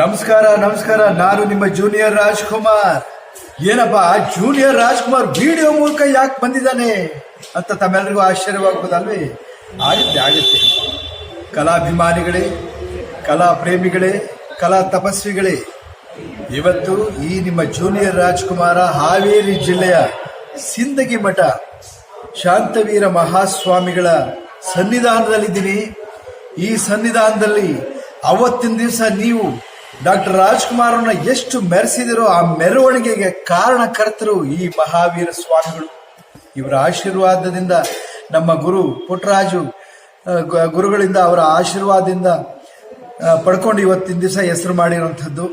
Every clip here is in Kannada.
ನಮಸ್ಕಾರ ನಮಸ್ಕಾರ. ನಾನು ನಿಮ್ಮ ಜೂನಿಯರ್ ರಾಜ್ಕುಮಾರ್. ಏನಪ್ಪ ಜೂನಿಯರ್ ರಾಜ್ಕುಮಾರ್ ವಿಡಿಯೋ ಮೂಲಕ ಯಾಕೆ ಬಂದಿದ್ದಾನೆ ಅಂತ ತಮ್ಮೆಲ್ಲರಿಗೂ ಆಶ್ಚರ್ಯವಾಗ್ಬೋದಲ್ವೇ? ಆಗುತ್ತೆ ಆಗುತ್ತೆ ಕಲಾಭಿಮಾನಿಗಳೇ ಕಲಾ ಪ್ರೇಮಿಗಳೇ ಕಲಾ ತಪಸ್ವಿಗಳೇ. ಇವತ್ತು ಈ ನಿಮ್ಮ ಜೂನಿಯರ್ ರಾಜ್ಕುಮಾರ ಹಾವೇರಿ ಜಿಲ್ಲೆಯ ಸಿಂದಗಿ ಮಠ ಶಾಂತವೀರ ಮಹಾಸ್ವಾಮಿಗಳ ಸನ್ನಿಧಾನದಲ್ಲಿದ್ದೀನಿ. ಈ ಸನ್ನಿಧಾನದಲ್ಲಿ ಅವತ್ತಿನ ದಿವಸ ನೀವು ಡಾಕ್ಟರ್ ರಾಜ್ಕುಮಾರನ್ನ ಎಷ್ಟು ಮೆರೆಸಿದಿರೋ ಆ ಮೆರವಣಿಗೆಗೆ ಕಾರಣಕರ್ತರು ಈ ಮಹಾವೀರ ಸ್ವಾಮಿಗಳು. ಇವರ ಆಶೀರ್ವಾದದಿಂದ ನಮ್ಮ ಗುರು ಪುಟ್ಟರಾಜು ಗುರುಗಳಿಂದ ಅವರ ಆಶೀರ್ವಾದದಿಂದ ಪಡ್ಕೊಂಡು ಇವತ್ತಿನ ದಿವಸ ಹೆಸರು ಮಾಡಿರುವಂಥದ್ದು.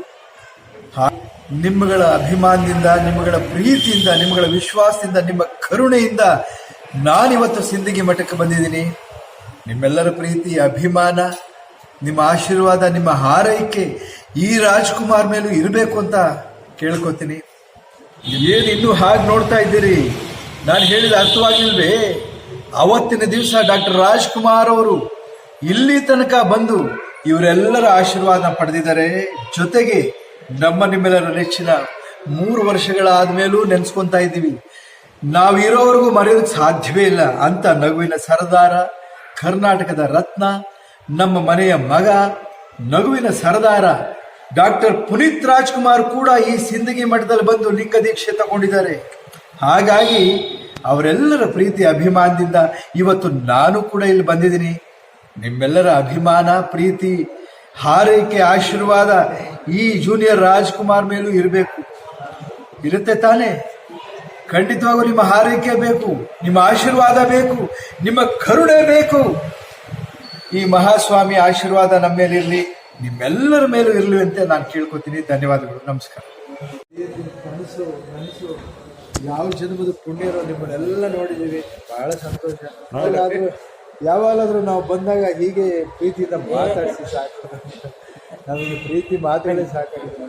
ನಿಮ್ಮಗಳ ಅಭಿಮಾನದಿಂದ, ನಿಮ್ಮಗಳ ಪ್ರೀತಿಯಿಂದ, ನಿಮ್ಮಗಳ ವಿಶ್ವಾಸದಿಂದ, ನಿಮ್ಮ ಕರುಣೆಯಿಂದ ನಾನಿವತ್ತು ಸಿಂದಗಿ ಮಠಕ್ಕೆ ಬಂದಿದ್ದೀನಿ. ನಿಮ್ಮೆಲ್ಲರ ಪ್ರೀತಿ, ಅಭಿಮಾನ, ನಿಮ್ಮ ಆಶೀರ್ವಾದ, ನಿಮ್ಮ ಹಾರೈಕೆ ಈ ರಾಜ್ಕುಮಾರ್ ಮೇಲೂ ಇರಬೇಕು ಅಂತ ಕೇಳ್ಕೊತೀನಿ. ಏನು ಇನ್ನೂ ಹಾಗೆ ನೋಡ್ತಾ ಇದ್ದೀರಿ? ನಾನು ಹೇಳಿದ ಅರ್ಥವಾಗಿಲ್ವೇ? ಅವತ್ತಿನ ದಿವಸ ಡಾಕ್ಟರ್ ರಾಜ್ಕುಮಾರ್ ಅವರು ಇಲ್ಲಿ ತನಕ ಬಂದು ಇವರೆಲ್ಲರ ಆಶೀರ್ವಾದ ಪಡೆದಿದ್ದಾರೆ. ಜೊತೆಗೆ ನಮ್ಮ ನಿಮ್ಮೆಲ್ಲರ ನೆಚ್ಚಿನ ಮೂರು ವರ್ಷಗಳಾದ ಮೇಲೂ ನೆನೆಸ್ಕೊಂತಾ ಇದ್ದೀವಿ. ನಾವು ಇರೋವರೆಗೂ ಮರೆಯೋದಕ್ಕೆ ಸಾಧ್ಯವೇ ಇಲ್ಲ ಅಂತ ನಗುವಿನ ಸರದಾರ, ಕರ್ನಾಟಕದ ರತ್ನ, ನಮ್ಮ ಮನೆಯ ಮಗ, ನಗುವಿನ ಸರದಾರ ಡಾಕ್ಟರ್ ಪುನೀತ್ ರಾಜ್ಕುಮಾರ್ ಕೂಡ ಈ ಸಿಂದಗಿ ಮಠದಲ್ಲಿ ಬಂದು ಲಿಂಗ ದೀಕ್ಷೆ ತಗೊಂಡಿದ್ದಾರೆ. ಹಾಗಾಗಿ ಅವರೆಲ್ಲರ ಪ್ರೀತಿ ಅಭಿಮಾನದಿಂದ ಇವತ್ತು ನಾನು ಕೂಡ ಇಲ್ಲಿ ಬಂದಿದ್ದೀನಿ. ನಿಮ್ಮೆಲ್ಲರ ಅಭಿಮಾನ, ಪ್ರೀತಿ, ಹಾರೈಕೆ, ಆಶೀರ್ವಾದ ಈ ಜೂನಿಯರ್ ರಾಜ್ಕುಮಾರ್ ಮೇಲೂ ಇರಬೇಕು. ಇರುತ್ತೆ ತಾನೇ? ಖಂಡಿತವಾಗೂ ನಿಮ್ಮ ಹಾರೈಕೆ ಬೇಕು, ನಿಮ್ಮ ಆಶೀರ್ವಾದ ಬೇಕು, ನಿಮ್ಮ ಕರುಣೆ ಬೇಕು. ಈ ಮಹಾಸ್ವಾಮಿ ಆಶೀರ್ವಾದ ನಮ್ಮ ಮೇಲಿರಲಿ. ನಿಮ್ಮೆಲ್ಲರ ಮೇಲೂ ಇರಲಿ ಅಂತ ನಾನು ಕೇಳ್ಕೊತೀನಿ. ಧನ್ಯವಾದಗಳು. ನಮಸ್ಕಾರ. ಕನಸು ಕನಸು ಯಾವ ಜನ್ಮದ ಪುಣ್ಯರೋ ನಿಮ್ಮನ್ನೆಲ್ಲ ನೋಡಿದ್ದೀವಿ. ಬಹಳ ಸಂತೋಷ. ಯಾವಾಗಾದ್ರೂ ಯಾವಾಗಲಾದ್ರೂ ನಾವು ಬಂದಾಗ ಹೀಗೆ ಪ್ರೀತಿಯಿಂದ ಮಾತಾಡಿಸಿ ಸಾಕು. ನಮಗೆ ಪ್ರೀತಿ ಮಾತಾಡಿ ಸಾಕಾಗಿದೆ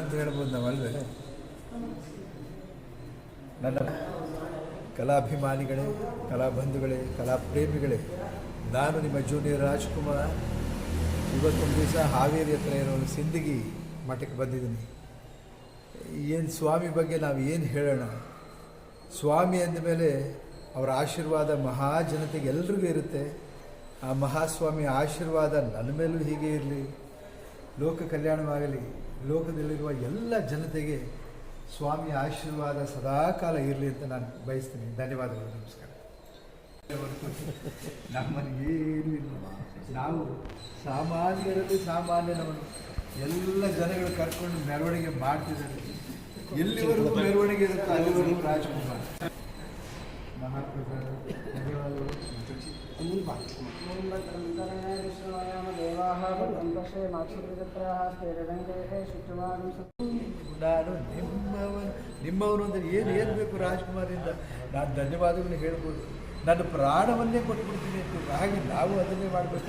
ಅಂತ ಹೇಳ್ಬೋದು ನಾವಲ್ವೇ? ನನ್ನ ಕಲಾಭಿಮಾನಿಗಳೇ, ಕಲಾಬಂಧುಗಳೇ, ಕಲಾಪ್ರೇಮಿಗಳೇ, ನಾನು ನಿಮ್ಮ ಜೂನಿಯರ್ ರಾಜ್ಕುಮಾರ್. ಇವತ್ತೊಂದು ದಿವಸ ಹಾವೇರಿ ಹತ್ರ ಇರೋ ಸಿಂದಗಿ ಮಠಕ್ಕೆ ಬಂದಿದ್ದೀನಿ. ಏನು ಸ್ವಾಮಿ ಬಗ್ಗೆ ನಾವು ಏನು ಹೇಳೋಣ? ಸ್ವಾಮಿ ಅಂದಮೇಲೆ ಅವರ ಆಶೀರ್ವಾದ ಮಹಾ ಜನತೆಗೆ ಎಲ್ರಿಗೂ ಇರುತ್ತೆ. ಆ ಮಹಾಸ್ವಾಮಿ ಆಶೀರ್ವಾದ ನನ್ನ ಮೇಲೂ ಹೀಗೆ ಇರಲಿ. ಲೋಕ ಕಲ್ಯಾಣವಾಗಲಿ, ಲೋಕದಲ್ಲಿರುವ ಎಲ್ಲ ಜನತೆಗೆ ಸ್ವಾಮಿ ಆಶೀರ್ವಾದ ಸದಾಕಾಲ ಇರಲಿ ಅಂತ ನಾನು ಬಯಸ್ತೀನಿ. ಧನ್ಯವಾದಗಳು, ನಮಸ್ಕಾರ. ನಮ್ಮನ್ನು ಏನು ಇಲ್ಲ ನಾವು ಸಾಮಾನ್ಯರಲ್ಲಿ ಸಾಮಾನ್ಯ ನಮ್ಮನ್ನು ಎಲ್ಲ ಜನಗಳು ಕರ್ಕೊಂಡು ಮೆರವಣಿಗೆ ಮಾಡ್ತಿದ್ದಾರೆ. ಎಲ್ಲಿವರೆಗೂ ಮೆರವಣಿಗೆ ಇರುತ್ತೆ ಅಲ್ಲಿವರೆಗೂ ರಾಜ್ಕುಮಾರ್. ಮಹಾಪ್ರಸಾದ ಧನ್ಯವಾದಗಳು. ನಾನು ನಿಮ್ಮವನು ನಿಮ್ಮವನು ಅಂದರೆ ಏನು ಏನು ಬೇಕು ರಾಜ್ಕುಮಾರಿಂದ ನಾನು ಧನ್ಯವಾದಗಳು ಹೇಳ್ಬೋದು. ನನ್ನ ಪ್ರಾಣವನ್ನೇ ಕೊಟ್ಟುಬಿಡ್ತೀನಿ ಅಂತ. ಹಾಗೆ ನಾವು ಅದನ್ನೇ ಮಾಡಬೇಕು.